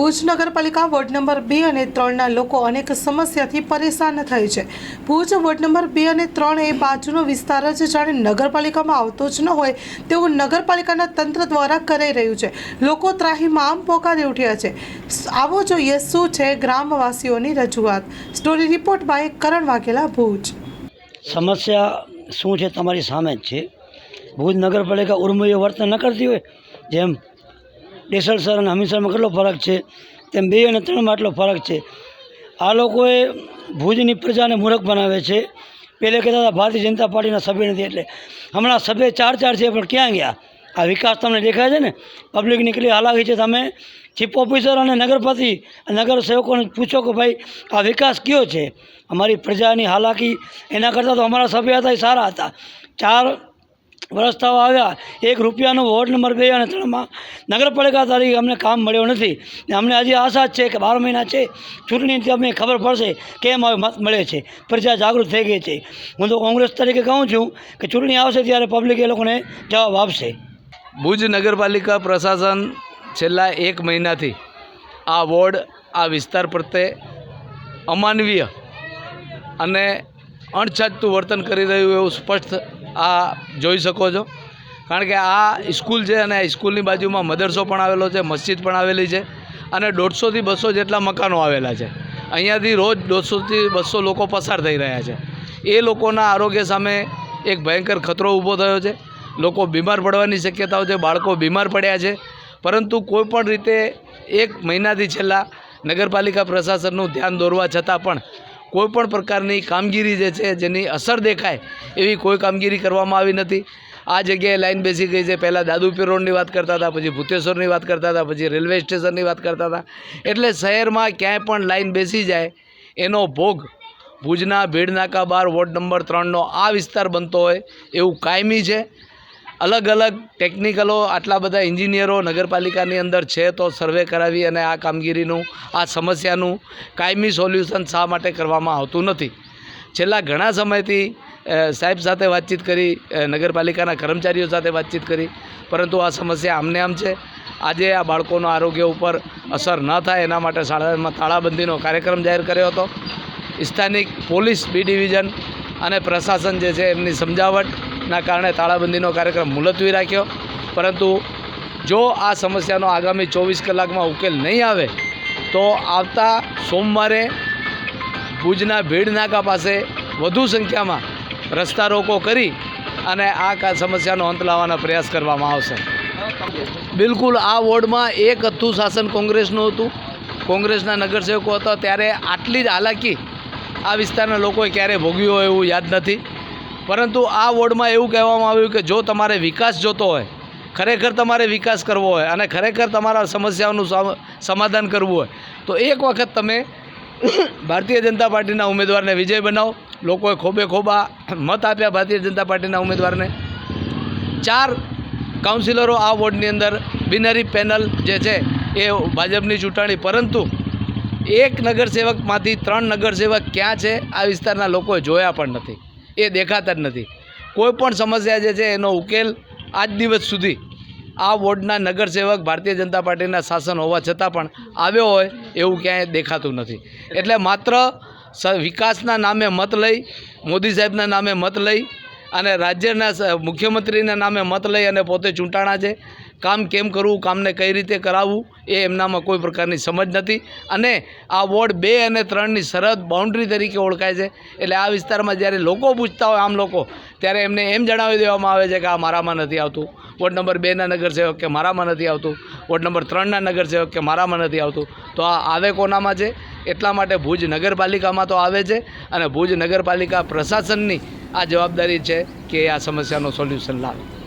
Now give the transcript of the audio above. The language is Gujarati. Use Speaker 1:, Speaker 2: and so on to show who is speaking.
Speaker 1: ભુજ નગરપાલિકા વોર્ડ નંબર બે અને ત્રણના લોકો અનેક સમસ્યાથી પરેશાન થાય છે. ભુજ વોર્ડ નંબર બે અને ત્રણ એ બાજુનો વિસ્તાર જ જાણે નગરપાલિકામાં આવતો જ ન હોય તેવું નગરપાલિકાના તંત્ર દ્વારા કરાઈ રહ્યું છે. લોકો ત્રાહીમામ પોકારી ઉઠ્યા છે. આવો જોઈએ શું છે ગ્રામવાસીઓની રજૂઆત. Story report by Karan Vaghela Bhuj.
Speaker 2: સમસ્યા શું છે તમારી સામે જ છે? ભુજ નગરપાલિકા ઉર્મય વર્તન ન કરતી હોય, જેમ ડેસલસર અને હમીસરમાં કેટલો ફરક છે? તેમ બે અને ત્રણમાં એટલો ફરક છે. આ લોકોએ ભુજની પ્રજાને મૂર્ખ બનાવે છે. પહેલે કહેતા હતા, ભારતીય જનતા પાર્ટીના સભ્ય નથી. એટલે હમણાં સભ્ય ચાર ચાર છે, પણ ક્યાં ગયા? આ વિકાસ તમને દેખાય છે ને? પબ્લિકની કેટલી હાલાકી છે તમે ચીફ ઓફિસર અને નગરપતિ નગર સેવકોને પૂછો કે, ભાઈ, આ વિકાસ કયો છે? અમારી પ્રજાની હાલાકી એના કરતાં તો અમારા સભ્ય હતા એ સારા હતા. ચાર રસ્તાઓ આવ્યા, એક રૂપિયાનો વોર્ડ નંબર બે અને ત્રણમાં નગરપાલિકા તરીકે અમને કામ મળ્યો નથી. અમને હજી આશા છે કે બાર મહિના છે, ચૂંટણીથી અમને ખબર પડશે કેમ હવે મત મળે છે. પ્રજા જાગૃત થઈ ગઈ છે. હું તો કોંગ્રેસ તરીકે કહું છું કે ચૂંટણી આવશે ત્યારે પબ્લિક એ લોકોને જવાબ આપશે.
Speaker 3: ભુજ નગરપાલિકા પ્રશાસન છેલ્લા એક મહિનાથી આ વોર્ડ, આ વિસ્તાર પ્રત્યે અમાનવીય અને અણછાજતું વર્તન કરી રહ્યું એવું સ્પષ્ટ આ જોઈ શકો છો. કારણ કે આ સ્કૂલ છે અને સ્કૂલની બાજુમાં મદરસો પણ આવેલો છે, મસ્જિદ પણ આવેલી છે અને દોઢસોથી બસો જેટલા મકાનો આવેલા છે. અહીંયાથી રોજ દોઢસોથી બસો લોકો પસાર થઈ રહ્યા છે. એ લોકોના આરોગ્ય સામે એક ભયંકર ખતરો ઊભો થયો છે. લોકો બીમાર પડવાની શક્યતાઓ છે, બાળકો બીમાર પડ્યા છે. પરંતુ કોઈપણ રીતે એક મહિનાથી છેલ્લા નગરપાલિકા પ્રશાસનનું ધ્યાન દોરવા છતાં પણ કોઈ પણ પ્રકારની કામગીરી જે છે જેની અસર દેખાય એવી કોઈ કામગીરી કરવામાં આવી નથી. આ જગ્યાએ લાઈન બેસી ગઈ છે. પહેલાં દાદુપીર રોડની વાત કરતા હતા, પછી ભૂતેશ્વરની વાત કરતા હતા, પછી રેલવે સ્ટેશનની વાત કરતા હતા. એટલે શહેરમાં ક્યાંય પણ લાઈન બેસી જાય એનો ભોગ ભુજના ભીડ નાકા બાર વોર્ડ નંબર ત્રણનો આ વિસ્તાર બનતો હોય એવું કાયમી છે. અલગ અલગ ટેકનિકલો આટલા બધા એન્જિનિયરો નગરપાલિકાની અંદર છે તો સર્વે કરાવી અને આ કામગીરીનું, આ સમસ્યાનું કાયમી સોલ્યુશન શા માટે કરવામાં આવતું નથી. છેલ્લા ઘણા સમયથી સાહેબ સાથે વાતચીત કરી નગરપાલિકાના કર્મચારીઓ સાથે વાતચીત કરી, પરંતુ આ સમસ્યા આમને આમ છે. આજે આ બાળકોના આરોગ્ય ઉપર અસર ન થાય એના માટે શાળામાં તાળાબંધીનો કાર્યક્રમ જાહેર કર્યો હતો. સ્થાનિક પોલીસ બી ડિવિઝન અને પ્રશાસન જે છે એમની સમજાવટના કારણે તાળાબંધીનો કાર્યક્રમ મુલતવી રાખ્યો. પરંતુ જો આ સમસ્યાનો આગામી ચોવીસ કલાકમાં ઉકેલ નહીં આવે, તો આવતા સોમવારે ભુજના ભીડનાકા પાસે વધુ સંખ્યામાં રસ્તા રોકો કરી અને આ સમસ્યાનો અંત લાવવાના પ્રયાસ કરવામાં આવશે. બિલકુલ આ વોર્ડમાં એક હતું શાસન કોંગ્રેસનું હતું. કોંગ્રેસના નગરસેવકો હતા. ત્યારે આટલી જ હાલાકી આ વિસ્તારના લોકોએ ક્યારેય ભોગ્યું હોય એવું યાદ નથી. પરંતુ આ વોર્ડમાં એવું કહેવામાં આવ્યું કે જો તમારે વિકાસ જોતો હોય, ખરેખર તમારે વિકાસ કરવો હોય અને ખરેખર તમારા સમસ્યાઓનું સમ- સમાધાન કરવું હોય, તો એક વખત તમે ભારતીય જનતા પાર્ટીના ઉમેદવારને વિજય બનાવો. લોકોએ ખોબે ખોબા મત આપ્યા ભારતીય જનતા પાર્ટીના ઉમેદવારને. ચાર કાઉન્સિલરો આ વોર્ડની અંદર બિનહરી પેનલ જે છે એ ભાજપની ચૂંટણી, પરંતુ એક નગરસેવકમાંથી ત્રણ નગરસેવક ક્યાં છે આ વિસ્તારના લોકોએ જોયા પણ નથી. એ દેખાતા જ નથી. કોઈ પણ સમસ્યા જે છે એનો ઉકેલ આજ દિવસ સુધી આ વોર્ડના નગરસેવક ભારતીય જનતા પાર્ટીના શાસન હોવા છતાં પણ આવ્યો હોય એવું ક્યાંય દેખાતું નથી. એટલે માત્ર વિકાસના નામે મત લઈ, મોદી સાહેબના નામે મત લઈ અને રાજ્યના મુખ્યમંત્રીના નામે મત લઈ અને પોતે ચૂંટાણા છે. કામ કેમ કરવું, કામને કઈ રીતે કરાવવું, એ એમનામાં કોઈ પ્રકારની સમજ નથી. અને આ વોર્ડ બે અને ત્રણની સરહદ બાઉન્ડ્રી તરીકે ઓળખાય છે. એટલે આ વિસ્તારમાં જ્યારે લોકો પૂછતા હોય આમ લોકો, ત્યારે એમને એમ જણાવી દેવામાં આવે છે કે આ મારામાં નથી આવતું. વોર્ડ નંબર બેના નગરસેવક કે મારામાં નથી આવતું. વોર્ડ નંબર ત્રણના નગરસેવક કે મારામાં નથી આવતું. તો આ આવે કોનામાં છે? એટલા માટે ભુજ નગરપાલિકામાં તો આવે છે અને ભુજ નગરપાલિકા પ્રશાસનની આ જવાબદારી છે કે આ સમસ્યાનું સોલ્યુશન લાવે.